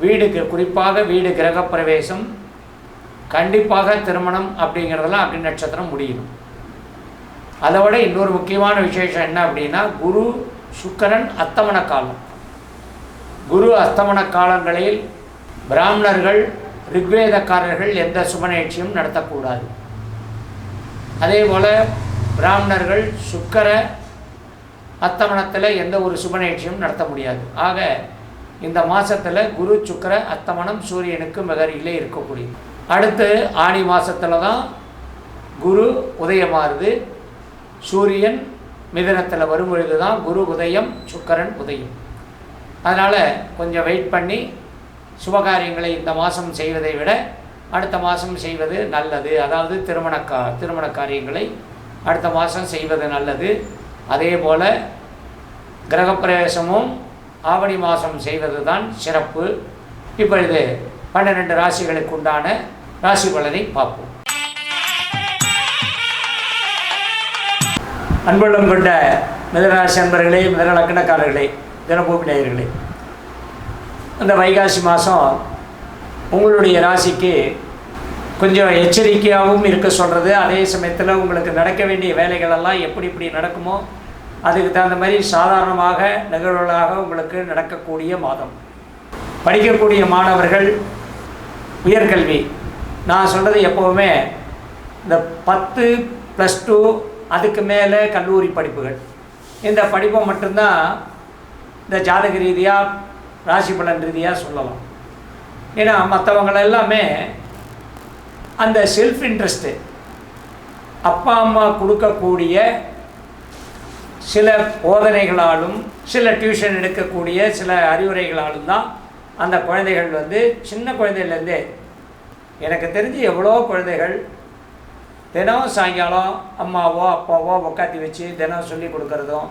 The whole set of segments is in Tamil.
வீடு குறிப்பாக வீடு கிரகப்பிரவேசம் கண்டிப்பாக திருமணம் அப்படிங்கிறதெல்லாம் அக்னி நட்சத்திரம் முடியணும் அதை விட இன்னொரு முக்கியமான விசேஷம் என்ன அப்படின்னா குரு சுக்கரன் அத்தமன காலம். குரு அஸ்தமன காலங்களில் பிராமணர்கள் ரிக்வேதக்காரர்கள் எந்த சுப நிகழ்ச்சியும் நடத்தக்கூடாது. அதே போல் பிராமணர்கள் சுக்கர அத்தமனத்தில் எந்த ஒரு சுப நிகழ்ச்சியும் நடத்த முடியாது. ஆக இந்த மாதத்தில் குரு சுக்கர அத்தமனம் சூரியனுக்கு மிகரிலே இருக்கக்கூடியது அடுத்து ஆணி மாதத்தில் தான் குரு உதயமாறுது சூரியன் மிதனத்தில் வரும் பொழுது தான் குரு உதயம் சுக்கரன் உதயம். அதனால் கொஞ்சம் வெயிட் பண்ணி சுபகாரியங்களை இந்த மாதம் செய்வதை விட அடுத்த மாதம் செய்வது நல்லது. அதாவது திருமண கா திருமண காரியங்களை அடுத்த மாதம் செய்வது நல்லது. அதே போல் கிரகப்பிரவேசமும் ஆவணி மாதம் செய்வது தான் சிறப்பு. இப்பொழுது பன்னிரெண்டு ராசிகளுக்கு உண்டான ராசி பலனை பார்ப்போம். அன்புள்ளம் கொண்ட மிதராசி அன்பர்களே மிதலக்கணக்காரர்களே தினபூமி நேயர்களே இந்த வைகாசி மாதம் உங்களுடைய ராசிக்கு கொஞ்சம் எச்சரிக்கையாகவும் இருக்க சொல்கிறது அதே சமயத்தில் உங்களுக்கு நடக்க வேண்டிய வேலைகளெல்லாம் எப்படி இப்படி நடக்குமோ அதுக்கு தகுந்த மாதிரி சாதாரணமாக நிகழ்வுகளாக உங்களுக்கு நடக்கக்கூடிய மாதம். படிக்கக்கூடிய மாணவர்கள் உயர்கல்வி. நான் சொல்கிறது எப்போவுமே இந்த பத்து ப்ளஸ் டூ அதுக்கு மேலே கல்லூரி படிப்புகள். இந்த படிப்பை மட்டும்தான் இந்த ஜாதக ரீதியாக ராசி பலன் ரீதியாக சொல்லலாம். ஏன்னா மற்றவங்கள எல்லாமே அந்த செல்ஃப் இன்ட்ரெஸ்ட்டு அப்பா அம்மா கொடுக்கக்கூடிய சில போதனைகளாலும் சில டியூஷன் எடுக்கக்கூடிய சில அறிவுரைகளாலும் தான் அந்த குழந்தைகள் வந்து சின்ன குழந்தையிலேருந்தே எனக்கு தெரிஞ்சு எவ்வளோ குழந்தைகள் தினம் சாயங்காலம் அம்மாவோ அப்பாவோ உட்காத்தி வச்சு தினம் சொல்லி கொடுக்கறதும்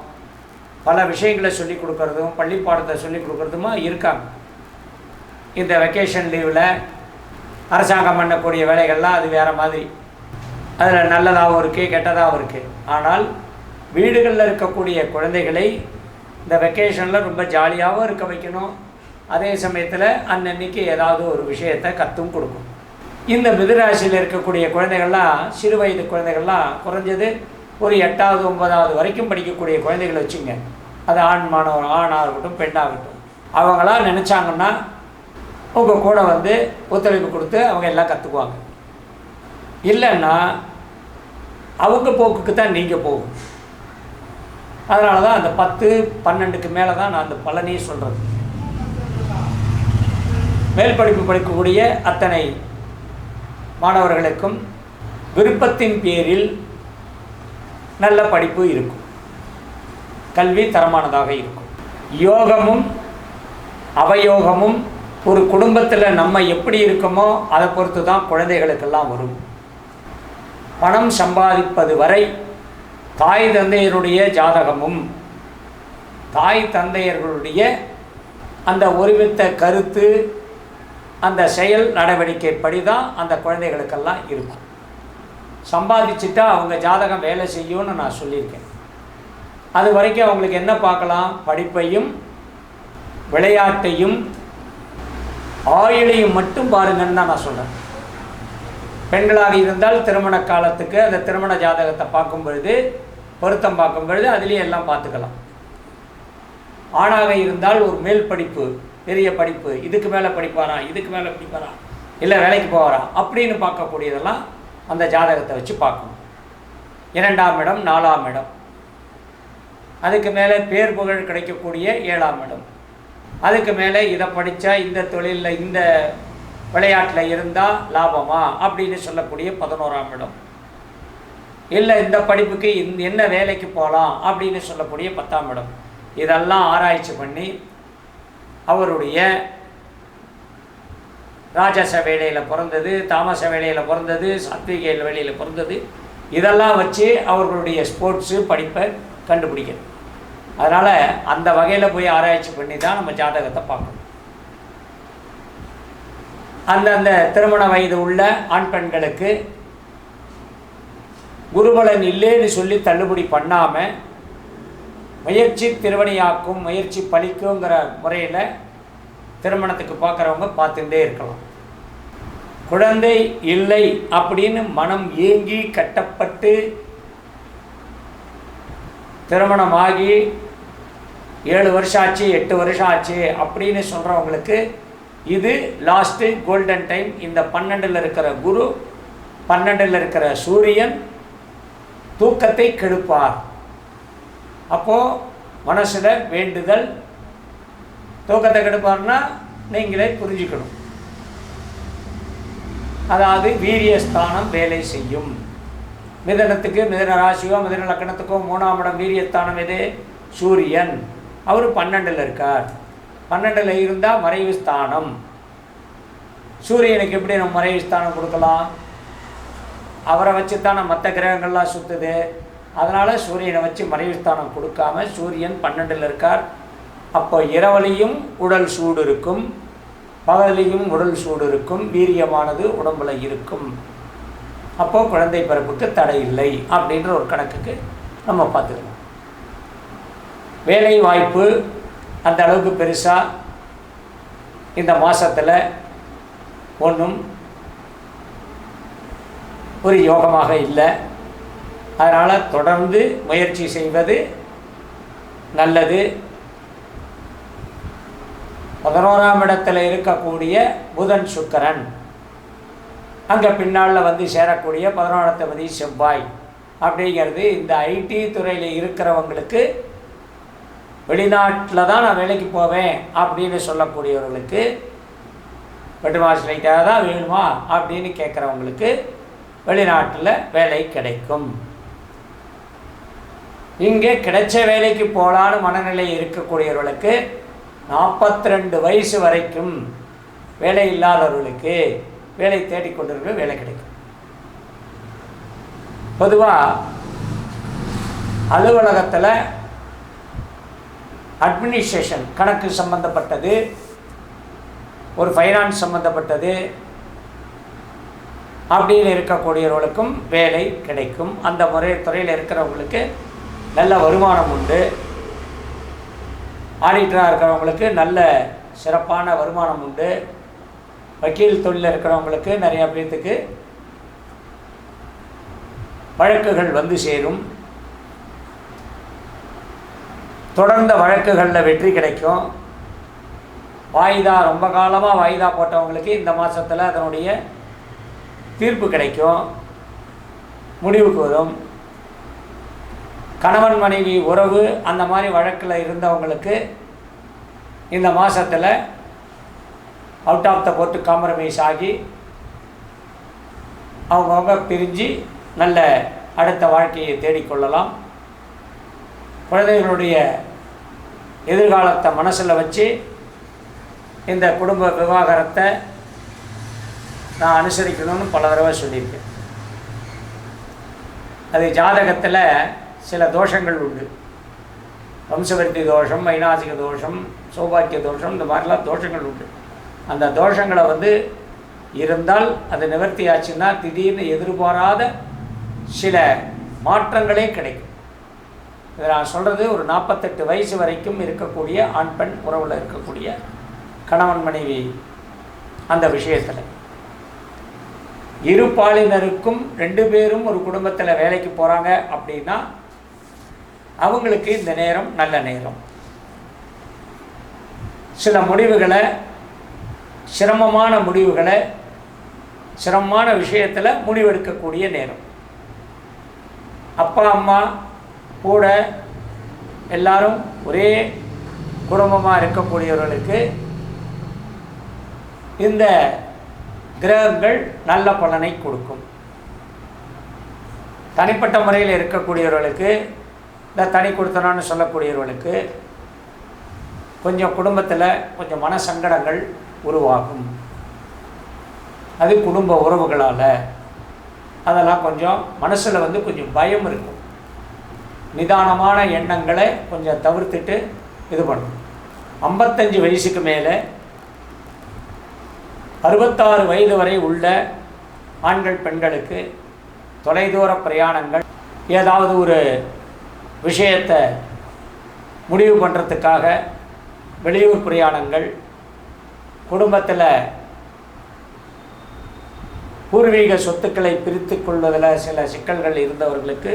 பல விஷயங்களை சொல்லி கொடுக்கறதும் பள்ளிப்பாடத்தை சொல்லி கொடுக்கறதுமா இருக்காங்க. இந்த வெக்கேஷன் லீவில் அரசாங்கம் பண்ணக்கூடிய வேலைகள்லாம் அது வேறு மாதிரி. அதில் நல்லதாகவும் இருக்குது கெட்டதாகவும் இருக்குது ஆனால் வீடுகளில் இருக்கக்கூடிய குழந்தைகளை இந்த வெக்கேஷனில் ரொம்ப ஜாலியாகவும் இருக்க வைக்கணும். அதே சமயத்தில் அன்னன்னைக்கு ஏதாவது ஒரு விஷயத்தை கற்றும் கொடுக்கும். இந்த மிதுராசியில் இருக்கக்கூடிய குழந்தைகள்லாம் சிறு வயது குழந்தைகள்லாம் குறைஞ்சது ஒரு எட்டாவது ஒன்பதாவது வரைக்கும் படிக்கக்கூடிய குழந்தைகளை வச்சுங்க. அது ஆண் மாணவர் ஆணாக இருக்கட்டும் பெண்ணாகட்டும் அவங்களாம் நினச்சாங்கன்னா உங்கள் கூட வந்து ஒத்துழைப்பு கொடுத்து அவங்க எல்லாம் கற்றுக்குவாங்க இல்லைன்னா அவங்க போக்குக்கு தான் நீங்கள் போகும் அதனால தான் அந்த பத்து பன்னெண்டுக்கு மேலே தான் நான் அந்த பலனே சொல்கிறது மேல் படிப்பு படிக்கக்கூடிய அத்தனை மாணவர்களுக்கும் விருப்பத்தின் பேரில் நல்ல படிப்பு இருக்கும். கல்வி தரமானதாக இருக்கும். யோகமும் அவயோகமும் ஒரு குடும்பத்தில் நம்ம எப்படி இருக்கோமோ அதை பொறுத்து தான் குழந்தைகளுக்கெல்லாம் வரும். பணம் சம்பாதிப்பது வரை தாய் தந்தையருடைய ஜாதகமும் தாய் தந்தையர்களுடைய அந்த ஒருமித்த கருத்து அந்த செயல் நடவடிக்கைப்படி தான் அந்த குழந்தைகளுக்கெல்லாம் இருக்கும். சம்பாதிச்சுட்டா அவங்க ஜாதகம் வேலை செய்யும்னு நான் சொல்லியிருக்கேன். அது வரைக்கும் அவங்களுக்கு என்ன பார்க்கலாம்? படிப்பையும் விளையாட்டையும் ஆயுளையும் மட்டும் பாருங்கன்னு தான் நான் சொல்கிறேன் பெண்களாக இருந்தால் திருமண காலத்துக்கு அந்த திருமண ஜாதகத்தை பார்க்கும் பொழுது பொருத்தம் பார்க்கும் பொழுது அதுலேயும் எல்லாம் பார்த்துக்கலாம். ஆணாக இருந்தால் ஒரு மேல் படிப்பு பெரிய படிப்பு இதுக்கு மேலே படிப்பாரா இதுக்கு மேலே படிப்பாரா இல்லை வேலைக்கு போவாரா அப்படின்னு பார்க்கக்கூடியதெல்லாம் அந்த ஜாதகத்தை வச்சு பார்க்கணும். இரண்டாம் இடம் நாலாம் இடம். அதுக்கு மேலே பேர் புகழ் கிடைக்கக்கூடிய ஏழாம் இடம். அதுக்கு மேலே இதை படித்தா இந்த தொழிலில் இந்த விளையாட்டில் இருந்தால் லாபமா? அப்படின்னு சொல்லக்கூடிய பதினோராம் இடம். இல்லை இந்த படிப்புக்கு என்ன வேலைக்கு போகலாம் அப்படின்னு சொல்லக்கூடிய பத்தாம் இடம். இதெல்லாம் ஆராய்ச்சி பண்ணி அவருடைய ராஜச வேலையில் பிறந்தது தாமச வேலையில் பிறந்தது சாத்விக வேலையில் பிறந்தது. இதெல்லாம் வச்சு அவர்களுடைய ஸ்போர்ட்ஸு படிப்பை கண்டுபிடிக்கணும். அதனால் அந்த வகையில் போய் ஆராய்ச்சி பண்ணி தான் நம்ம ஜாதகத்தை பார்க்கணும். அந்தந்த திருமண வயது உள்ள ஆண் பெண்களுக்கு குருபலன் இல்லைன்னு சொல்லி தள்ளுபடி பண்ணாமல் முயற்சி திருவணியாக்கும் முயற்சி பலிக்குங்கிற முறையில் திருமணத்துக்கு பார்க்குறவங்க பார்த்துட்டே இருக்கலாம். குழந்தை இல்லை அப்படின்னு மனம் ஏங்கி கட்டப்பட்டு திருமணமாகி ஏழு வருஷம் ஆச்சு எட்டு வருஷம் ஆச்சு அப்படின்னு சொல்கிறவங்களுக்கு இது லாஸ்ட்டு கோல்டன் டைம் இந்த பன்னெண்டில் இருக்கிற குரு பன்னெண்டில் இருக்கிற சூரியன் தூக்கத்தை கெடுப்பார். அப்போது மனசில் வேண்டுதல் தூக்கத்தை கெடுப்பார்னா நீங்களே புரிஞ்சுக்கணும். அதாவது வீரியஸ்தானம் வேலை செய்யும். மிதனத்துக்கு மிதன ராசியோ மிதன லக்கணத்துக்கோ மூணாம் இடம் வீரியஸ்தானம் எது? சூரியன். அவர் பன்னெண்டில் இருக்கார். பன்னெண்டில் இருந்தால் மறைவு ஸ்தானம். சூரியனுக்கு எப்படி நம்ம மறைவு ஸ்தானம் கொடுக்கலாம்? அவரை வச்சு தான் மற்ற கிரகங்கள்லாம் சுற்றுது அதனால் சூரியனை வச்சு மறைவு ஸ்தானம் கொடுக்காம சூரியன் பன்னெண்டில் இருக்கார். அப்போ இரவலையும் உடல் சூடு இருக்கும். பகலையும் உடல் சூடு இருக்கும். வீரியமானது உடம்புல இருக்கும். அப்போது குழந்தை பிறப்புக்கு தடை இல்லை அப்படின்ற ஒரு கணக்குக்கு நம்ம பார்த்துக்கலாம். வேலை வாய்ப்பு அந்த அளவுக்கு பெருசாக இந்த மாதத்தில் ஒன்றும் ஒரு யோகமாக இல்லை. அதனால் தொடர்ந்து முயற்சி செய்வது நல்லது. பதினோராம் இடத்தில் இருக்கக்கூடிய புதன் சுக்கரன். அங்கே பின்னால் வந்து சேரக்கூடிய பதினோராத்தபதி செவ்வாய். அப்படிங்கிறது இந்த ஐடி துறையில் இருக்கிறவங்களுக்கு வெளிநாட்டில் தான் நான் வேலைக்கு போவேன் அப்படின்னு சொல்லக்கூடியவர்களுக்கு மெட்ரிமாஸ் லைட்டாக தான் வேணுமா அப்படின்னு கேட்குறவங்களுக்கு வெளிநாட்டில் வேலை கிடைக்கும். இங்கே கிடைச்ச வேலைக்கு போகலான்னு மனநிலை இருக்கக்கூடியவர்களுக்கு நாற்பத்தி ரெண்டு வயசு வரைக்கும் வேலை இல்லாதவர்களுக்கு வேலை தேடிக்கொண்டிருக்க வேலை கிடைக்கும். பொதுவாக அலுவலகத்தில் அட்மினிஸ்ட்ரேஷன் கணக்கு சம்பந்தப்பட்டது ஒரு ஃபைனான்ஸ் சம்மந்தப்பட்டது அப்படின்னு இருக்கக்கூடியவர்களுக்கும் வேலை கிடைக்கும். அந்த முறை துறையில் இருக்கிறவங்களுக்கு நல்ல வருமானம் உண்டு. ஆடிட்டராக இருக்கிறவங்களுக்கு நல்ல சிறப்பான வருமானம் உண்டு. வக்கீல் தொழிலில் இருக்கிறவங்களுக்கு நிறையா பேர்த்துக்கு வழக்குகள் வந்து சேரும். தொடர்ந்த வழக்குகளில் வெற்றி கிடைக்கும். வாய்தா ரொம்ப காலமாக வாய்தா போட்டவங்களுக்கு இந்த மாதத்தில் அதனுடைய தீர்ப்பு கிடைக்கும். முடிவுக்கு வரும். கணவன் மனைவி உறவு அந்த மாதிரி வழக்கில் இருந்தவங்களுக்கு இந்த மாதத்தில் out of the court compromise ஆகி அவங்கவுங்க பிரிஞ்சு நல்ல அடுத்த வாழ்க்கையை தேடிக்கொள்ளலாம். குழந்தைகளுடைய எதிர்காலத்தை மனசில் வச்சு இந்த குடும்ப விவாகரத்தை நான் அனுசரிக்கணும்னு பல தடவை சொல்லியிருக்கேன். அது ஜாதகத்தில் சில தோஷங்கள் உண்டு. வம்சவர்த்தி தோஷம் வைநாசிக தோஷம் சௌபாக்கிய தோஷம் இந்த மாதிரிலாம் தோஷங்கள் உண்டு. அந்த தோஷங்களை வந்து இருந்தால் அது நிவர்த்தி ஆச்சுன்னா திடீர்னு எதிர்பாராத சில மாற்றங்களே கிடைக்கும். இதை நான் சொல்கிறது ஒரு நாற்பத்தெட்டு வயசு வரைக்கும் இருக்கக்கூடிய ஆண் பெண் உறவில் இருக்கக்கூடிய கணவன் மனைவி அந்த விஷயத்தில். இரு பாலினருக்கும் ரெண்டு பேரும் ஒரு குடும்பத்தில் வேலைக்கு போகிறாங்க அப்படின்னா அவங்களுக்கு இந்த நேரம் நல்ல நேரம். சில முடிவுகளை சிரமமான முடிவுகளை சிரமமான விஷயத்தில் முடிவெடுக்கக்கூடிய நேரம். அப்பா அம்மா கூட எல்லாரும் ஒரே குடும்பமாக இருக்கக்கூடியவர்களுக்கு இந்த கிரகங்கள் நல்ல பலனை கொடுக்கும். தனிப்பட்ட முறையில் இருக்கக்கூடியவர்களுக்கு இந்த தனி கொடுத்தனான்னு சொல்லக்கூடியவர்களுக்கு கொஞ்சம் குடும்பத்தில் கொஞ்சம் மன சங்கடங்கள் உருவாகும். அது குடும்ப உறவுகளால். அதெல்லாம் கொஞ்சம் மனசில் வந்து கொஞ்சம் பயம் இருக்கும். நிதானமான எண்ணங்களை கொஞ்சம் தவிர்த்துட்டு இது பண்ணணும் ஐம்பத்தஞ்சு வயசுக்கு மேலே அறுபத்தாறு வயது வரை உள்ள ஆண்கள் பெண்களுக்கு தொலைதூர பிரயாணங்கள் ஏதாவது ஒரு விஷயத்தை முடிவு பண்ணுறதுக்காக வெளியூர் பிரயாணங்கள் குடும்பத்தில் பூர்வீக சொத்துக்களை பிரித்து கொள்வதில் சில சிக்கல்கள் இருந்தவர்களுக்கு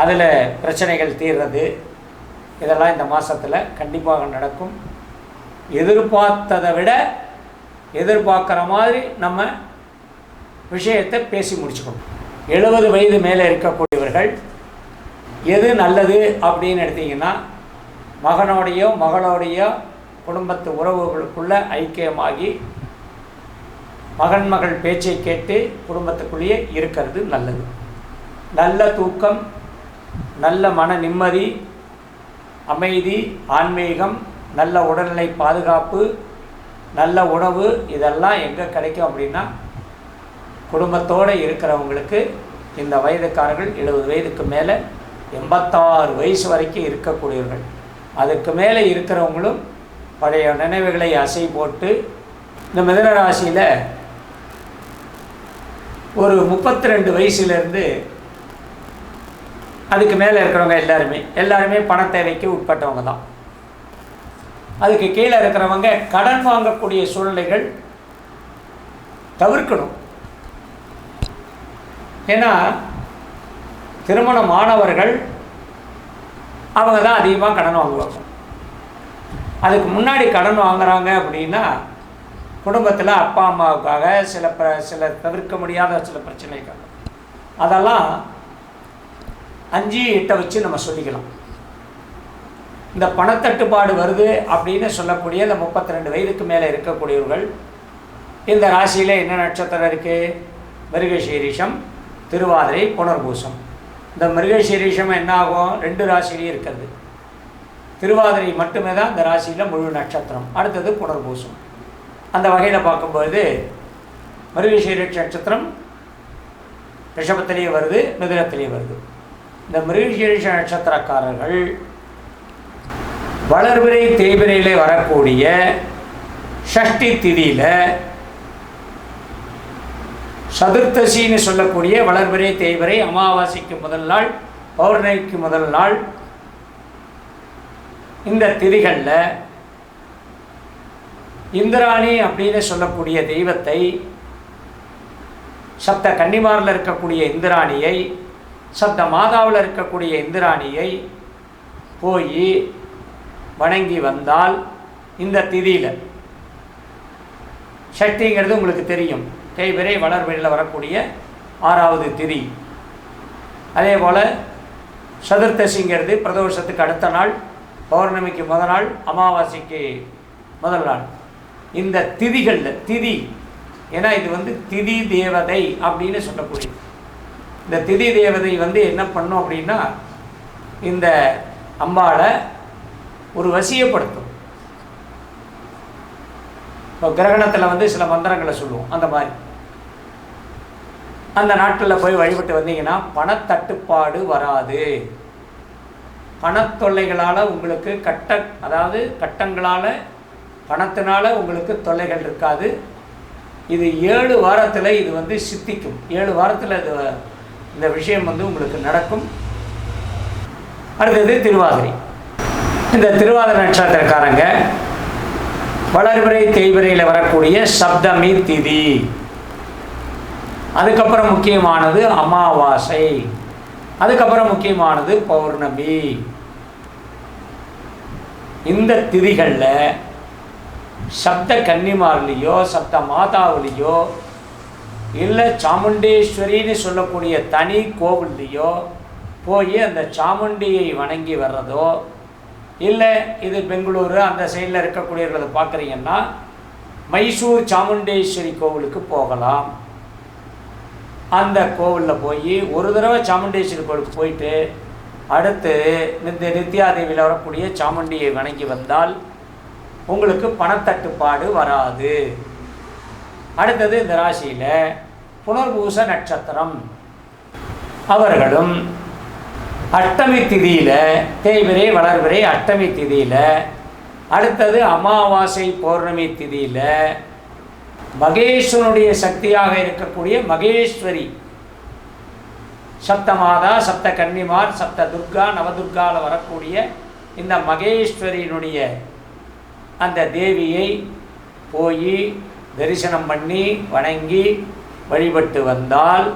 அதில் பிரச்சனைகள் தீர்றது. இதெல்லாம் இந்த மாதத்தில் கண்டிப்பாக நடக்கும். எதிர்பார்த்ததை விட எதிர்பார்க்குற மாதிரி நம்ம விஷயத்தை பேசி முடிச்சுக்கணும். எழுபது வயது மேலே இருக்கக்கூடியவர்கள் எது நல்லது அப்படின்னு எடுத்தீங்கன்னா மகனோடையோ மகளோடையோ குடும்பத்து உறவுகளுக்குள்ள ஐக்கியமாகி மகன் மகள் பேச்சை கேட்டு குடும்பத்துக்குள்ளேயே இருக்கிறது நல்லது. நல்ல தூக்கம் நல்ல மன நிம்மதி அமைதி ஆன்மீகம் நல்ல உடல்நிலை பாதுகாப்பு நல்ல உணவு இதெல்லாம் எங்கே கிடைக்கும் அப்படின்னா குடும்பத்தோடு இருக்கிறவங்களுக்கு இந்த வயதுக்காரர்கள் எழுபது வயதுக்கு மேலே எண்பத்தாறு வயசு வரைக்கும் இருக்கக்கூடியவர்கள். அதுக்கு மேலே இருக்கிறவங்களும் பழைய நினைவுகளை அசை போட்டு இந்த மிதன ராசியில் ஒரு முப்பத்தி ரெண்டு வயசுலேருந்து அதுக்கு மேலே இருக்கிறவங்க எல்லாருமே எல்லாருமே பண தேவைக்கு உட்பட்டவங்க தான். அதுக்கு கீழே இருக்கிறவங்க கடன் வாங்கக்கூடிய சூழ்நிலைகள் தவிர்க்கணும். ஏன்னா திருமண மாணவர்கள் அவங்க தான் அதிகமாக கடன் வாங்குவாங்க. அதுக்கு முன்னாடி கடன் வாங்குறாங்க அப்படின்னா குடும்பத்தில் அப்பா அம்மாவுக்காக சில பிர சில தவிர்க்க முடியாத சில பிரச்சனைகள். அதெல்லாம் அஞ்சு எட்டை வச்சு நம்ம சொல்லிக்கலாம். இந்த பணத்தட்டுப்பாடு வருது அப்படின்னு சொல்லக்கூடிய இந்த முப்பத்தி ரெண்டு வயதுக்கு மேலே இருக்கக்கூடியவர்கள் இந்த ராசியில் என்ன நட்சத்திரம் இருக்குது மிருகசீரிஷம் திருவாதிரை புனர்பூசம். இந்த மிருகசீரிஷம் என்ன ஆகும்? ரெண்டு ராசிலையும் இருக்கிறது. திருவாதிரை மட்டுமே தான் இந்த ராசியில் முழு நட்சத்திரம். அடுத்தது புனர்பூசம். அந்த வகையில் பார்க்கும்போது மிருகசீரிஷ நட்சத்திரம் ரிஷபத்திலேயே வருது மிதுனத்திலேயே வருது. இந்த மிருகசீரிஷ நட்சத்திரக்காரர்கள் வளர்பிறை தேய்பிரையிலே வரக்கூடிய ஷஷ்டி திதியில் சதுர்த்தசின்னு சொல்லக்கூடிய வளர்பிறை தேய்பிரை அமாவாசைக்கு முதல் நாள் பௌர்ணமிக்கு முதல் நாள் இந்த திதிகளில் இந்திராணி அப்படின்னு சொல்லக்கூடிய தெய்வத்தை சப்த கன்னிமாரில் இருக்கக்கூடிய இந்திராணியை சப்த மாதாவில் இருக்கக்கூடிய இந்திராணியை போய் வணங்கி வந்தால் இந்த திதியில். சக்திங்கிறது உங்களுக்கு தெரியும். தேய்பிரை வளர்வெளியில் வரக்கூடிய ஆறாவது திதி. அதே போல் சதுர்த்தசிங்கிறது பிரதோஷத்துக்கு அடுத்த நாள் பௌர்ணமிக்கு முதல் நாள் அமாவாசைக்கு முதல் நாள். இந்த திதிகளில் திதி. ஏன்னா இது வந்து திதி தேவதை அப்படின்னு சொல்லக்கூடியது. இந்த திதி தேவதை வந்து என்ன பண்ணும் அப்படின்னா இந்த அம்பாளை ஒரு வசியப்படுத்தும். இப்போ கிரகணத்தில் வந்து சில மந்திரங்களை சொல்லுவோம் அந்த மாதிரி. அந்த நாட்டில் போய் வழிபட்டு வந்தீங்கன்னா பணத்தட்டுப்பாடு வராது. பணத்தொல்லைகளால் உங்களுக்கு கட்ட அதாவது கட்டங்களால் பணத்தினால உங்களுக்கு தொல்லைகள் இருக்காது. இது ஏழு வாரத்தில் இது வந்து சித்திக்கும். ஏழு வாரத்தில் இது இந்த விஷயம் வந்து உங்களுக்கு நடக்கும். அடுத்தது திருவாதிரை. இந்த திருவாதிரை நட்சத்திரக்காரங்க வளர்பிறை தேய்பிரையில் வரக்கூடிய சப்தமி திதி. அதுக்கப்புறம் முக்கியமானது அமாவாசை. அதுக்கப்புறம் முக்கியமானது பௌர்ணமி. இந்த திதிகளில் சப்த கன்னிமார்லேயோ சப்த மாதாவிலேயோ இல்லை சாமுண்டேஸ்வரின்னு சொல்லக்கூடிய தனி கோவில்லையோ போய் அந்த சாமுண்டியை வணங்கி வர்றதோ இல்லை இது பெங்களூரு அந்த சைடில் இருக்கக்கூடியவர்களை பார்க்குறீங்கன்னா மைசூர் சாமுண்டேஸ்வரி கோவிலுக்கு போகலாம். அந்த கோவிலில் போய் ஒரு தடவை சாமுண்டேஸ்வரி கோவிலுக்கு போயிட்டு அடுத்து இந்த நித்யாதேவியில் வரக்கூடிய சாமுண்டியை வணங்கி வந்தால் உங்களுக்கு பணத்தட்டுப்பாடு வராது. அடுத்தது இந்த ராசியில் புனர்பூச நட்சத்திரம். அவர்களும் அஷ்டமி திதியில் தேய்பிரை வளர்பிறை அஷ்டமி திதியில் அடுத்தது அமாவாசை பௌர்ணமி திதியில் மகேஸ்வரனுடைய சக்தியாக இருக்கக்கூடிய மகேஸ்வரி. சப்தமாதா சப்த கன்னிமார் சப்த துர்கா நவதுர்காவில் வரக்கூடிய இந்த மகேஸ்வரியினுடைய அந்த தேவியை போய் தரிசனம் பண்ணி வணங்கி வழிபட்டு வந்தால்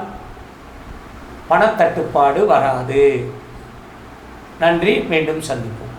பணத்தட்டுப்பாடு வராது. நன்றி மீண்டும் சந்திப்போம்.